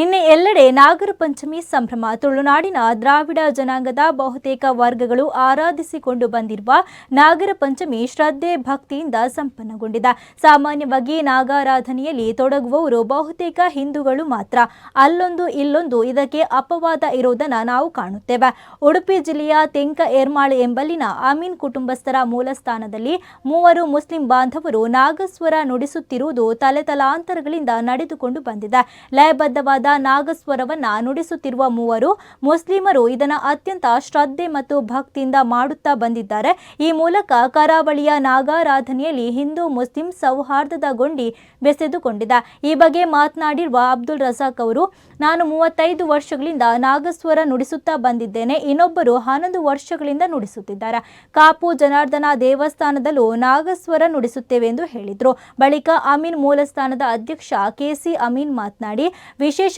ನಿನ್ನೆ ಎಲ್ಲೆಡೆ ನಾಗರ ಪಂಚಮಿ ಸಂಭ್ರಮ. ತುಳುನಾಡಿನ ದ್ರಾವಿಡ ಜನಾಂಗದ ಬಹುತೇಕ ವರ್ಗಗಳು ಆರಾಧಿಸಿಕೊಂಡು ಬಂದಿರುವ ನಾಗರ ಪಂಚಮಿ ಶ್ರದ್ಧೆ ಭಕ್ತಿಯಿಂದ ಸಂಪನ್ನಗೊಂಡಿದೆ. ಸಾಮಾನ್ಯವಾಗಿ ನಾಗಾರಾಧನೆಯಲ್ಲಿ ತೊಡಗುವವರು ಬಹುತೇಕ ಹಿಂದೂಗಳು ಮಾತ್ರ. ಅಲ್ಲೊಂದು ಇಲ್ಲೊಂದು ಇದಕ್ಕೆ ಅಪವಾದ ಇರುವುದನ್ನು ನಾವು ಕಾಣುತ್ತೇವೆ. ಉಡುಪಿ ಜಿಲ್ಲೆಯ ತೆಂಕ ಏರ್ಮಾಳು ಎಂಬಲ್ಲಿನ ಅಮೀನ್ ಕುಟುಂಬಸ್ಥರ ಮೂಲಸ್ಥಾನದಲ್ಲಿ ಮೂವರು ಮುಸ್ಲಿಂ ಬಾಂಧವರು ನಾಗಸ್ವರ ನುಡಿಸುತ್ತಿರುವುದು ತಲೆತಲಾಂತರಗಳಿಂದ ನಡೆದುಕೊಂಡು ಬಂದಿದೆ. ಲಯಬದ್ಧವಾದ ನಾಗಸ್ವರವನ್ನ ನುಡಿಸುತ್ತಿರುವ ಮೂವರು ಮುಸ್ಲಿಮರು ಇದನ್ನು ಅತ್ಯಂತ ಶ್ರದ್ಧೆ ಮತ್ತು ಭಕ್ತಿಯಿಂದ ಮಾಡುತ್ತಾ ಬಂದಿದ್ದಾರೆ. ಈ ಮೂಲಕ ಕರಾವಳಿಯ ನಾಗಾರಾಧನೆಯಲ್ಲಿ ಹಿಂದೂ, ಮುಸ್ಲಿಂ ಸೌಹಾರ್ದದ ಗೊಂಡಿ ಬೆಸೆದುಕೊಂಡಿದೆ. ಈ ಬಗ್ಗೆ ಮಾತನಾಡಿರುವ ಅಬ್ದುಲ್ ರಜಾಕ್ ಅವರು, ನಾನು ಮೂವತ್ತೈದು ವರ್ಷಗಳಿಂದ ನಾಗಸ್ವರ ನುಡಿಸುತ್ತಾ ಬಂದಿದ್ದೇನೆ. ಇನ್ನೊಬ್ಬರು ಹನ್ನೊಂದು ವರ್ಷಗಳಿಂದ ನುಡಿಸುತ್ತಿದ್ದಾರೆ. ಕಾಪು ಜನಾರ್ದನ ದೇವಸ್ಥಾನದಲ್ಲೂ ನಾಗಸ್ವರ ನುಡಿಸುತ್ತೇವೆ ಎಂದು ಹೇಳಿದರು. ಬಳಿಕ ಅಮೀನ್ ಮೂಲಸ್ಥಾನದ ಅಧ್ಯಕ್ಷ ಕೆಸಿ ಅಮೀನ್ ಮಾತನಾಡಿ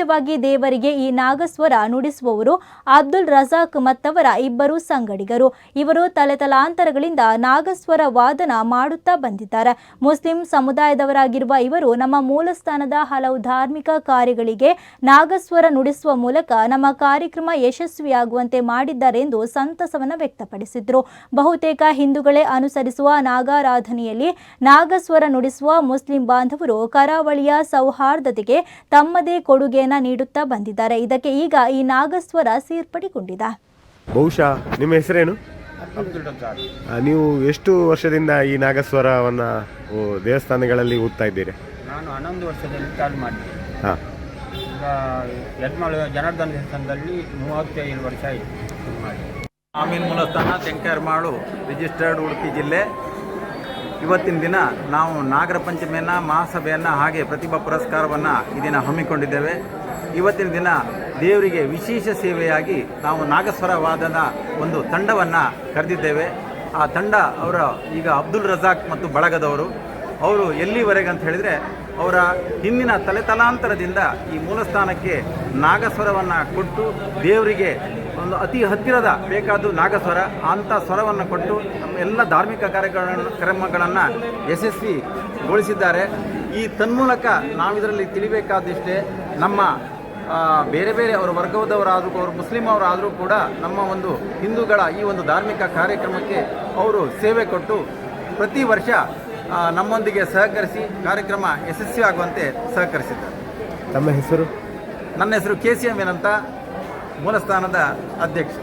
ವಿಶೇಷವಾಗಿ ದೇವರಿಗೆ ಈ ನಾಗಸ್ವರ ನುಡಿಸುವವರು ಅಬ್ದುಲ್ ರಜಾಕ್ ಮತ್ತವರ ಇಬ್ಬರು ಸಂಗಡಿಗರು. ಇವರು ತಲೆತಲಾಂತರಗಳಿಂದ ನಾಗಸ್ವರ ವಾದನ ಮಾಡುತ್ತಾ ಬಂದಿದ್ದಾರೆ. ಮುಸ್ಲಿಂ ಸಮುದಾಯದವರಾಗಿರುವ ಇವರು ನಮ್ಮ ಮೂಲಸ್ಥಾನದ ಹಲವು ಧಾರ್ಮಿಕ ಕಾರ್ಯಗಳಿಗೆ ನಾಗಸ್ವರ ನುಡಿಸುವ ಮೂಲಕ ನಮ್ಮ ಕಾರ್ಯಕ್ರಮ ಯಶಸ್ವಿಯಾಗುವಂತೆ ಮಾಡಿದ್ದಾರೆ ಎಂದು ಸಂತಸವನ್ನು ವ್ಯಕ್ತಪಡಿಸಿದರು. ಬಹುತೇಕ ಹಿಂದೂಗಳೇ ಅನುಸರಿಸುವ ನಾಗಾರಾಧನೆಯಲ್ಲಿ ನಾಗಸ್ವರ ನುಡಿಸುವ ಮುಸ್ಲಿಂ ಬಾಂಧವರು ಕರಾವಳಿಯ ಸೌಹಾರ್ದತೆಗೆ ತಮ್ಮದೇ ಕೊಡುಗೆಯನ್ನು ನೀಡುತ್ತಾ ಬಂದಿದ್ದಾರೆ. ಇದಕ್ಕೆ ಈಗ ಈ ನಾಗಸ್ವರ ಸೇರ್ಪಡೆಗೊಂಡಿದೆ. ಬಹುಶಃ ನಿಮ್ಮ ಹೆಸರೇನು? ನೀವು ಎಷ್ಟು ವರ್ಷದಿಂದ ಈ ನಾಗಸ್ವರವನ್ನ ದೇವಸ್ಥಾನಗಳಲ್ಲಿ ಓದ್ತಾ ಇದ್ದೀರಿ? ನಾನು ಹನ್ನೊಂದು ವರ್ಷದಲ್ಲಿ ಚಾಲು ಮಾಡಿದ್ದೆ. ಹಾಂ. ಈಗ ಯಜ್ಮಾಳ ಜನಾರ್ದನ ದೇವಸ್ಥಾನದಲ್ಲಿ ಮೂವತ್ತೈದು ವರ್ಷ ಆಯಿತು. ಆಮೇಲೆ ಆಮೀನ್ ಮೂಲಸ್ಥಾನ ತೆಂಕರ್ಮಾಳು ರಿಜಿಸ್ಟರ್ಡ್ ಉಡುಪಿ ಜಿಲ್ಲೆ. ಇವತ್ತಿನ ದಿನ ನಾವು ನಾಗರ ಪಂಚಮಿಯನ್ನು, ಮಹಾಸಭೆಯನ್ನು ಹಾಗೆ ಪ್ರತಿಭಾ ಪುರಸ್ಕಾರವನ್ನು ಈ ದಿನ ಹಮ್ಮಿಕೊಂಡಿದ್ದೇವೆ. ಇವತ್ತಿನ ದಿನ ದೇವರಿಗೆ ವಿಶೇಷ ಸೇವೆಯಾಗಿ ನಾವು ನಾಗಸ್ವರವಾದನ ಒಂದು ತಂಡವನ್ನು ಕರೆದಿದ್ದೇವೆ. ಆ ತಂಡ ಅವರ ಈಗ ಅಬ್ದುಲ್ ರಜಾಕ್ ಮತ್ತು ಬಳಗದವರು. ಅವರು ಎಲ್ಲಿವರೆಗೆ ಅಂತ ಹೇಳಿದರೆ ಅವರ ಹಿಂದಿನ ತಲೆತಲಾಂತರದಿಂದ ಈ ಮೂಲಸ್ಥಾನಕ್ಕೆ ನಾಗಸ್ವರವನ್ನು ಕೊಟ್ಟು ದೇವರಿಗೆ ಒಂದು ಅತಿ ಹತ್ತಿರದ ಬೇಕಾದ್ದು ನಾಗಸ್ವರ ಅಂಥ ಸ್ವರವನ್ನು ಕೊಟ್ಟು ನಮ್ಮ ಎಲ್ಲ ಧಾರ್ಮಿಕ ಕಾರ್ಯಕ್ರಮ ಕ್ರಮಗಳನ್ನು ಯಶಸ್ವಿಗೊಳಿಸಿದ್ದಾರೆ. ಈ ತನ್ಮೂಲಕ ನಾವಿದರಲ್ಲಿ ತಿಳಿಬೇಕಾದಿಷ್ಟೇ ನಮ್ಮ ಬೇರೆ ಬೇರೆ ಅವರ ವರ್ಗದವರಾದರೂ ಅವರು ಮುಸ್ಲಿಂ ಅವರಾದರೂ ಕೂಡ ನಮ್ಮ ಒಂದು ಹಿಂದೂಗಳ ಈ ಒಂದು ಧಾರ್ಮಿಕ ಕಾರ್ಯಕ್ರಮಕ್ಕೆ ಅವರು ಸೇವೆ ಕೊಟ್ಟು ಪ್ರತಿ ವರ್ಷ ನಮ್ಮೊಂದಿಗೆ ಸಹಕರಿಸಿ ಕಾರ್ಯಕ್ರಮ ಯಶಸ್ವಿಯಾಗುವಂತೆ ಸಹಕರಿಸಿದ್ದಾರೆ. ತಮ್ಮ ಹೆಸರು? ನನ್ನ ಹೆಸರು ಕೆ ಸಿ ಎಂ ಏನಂತ ಮೂಲಸ್ಥಾನದ ಅಧ್ಯಕ್ಷ.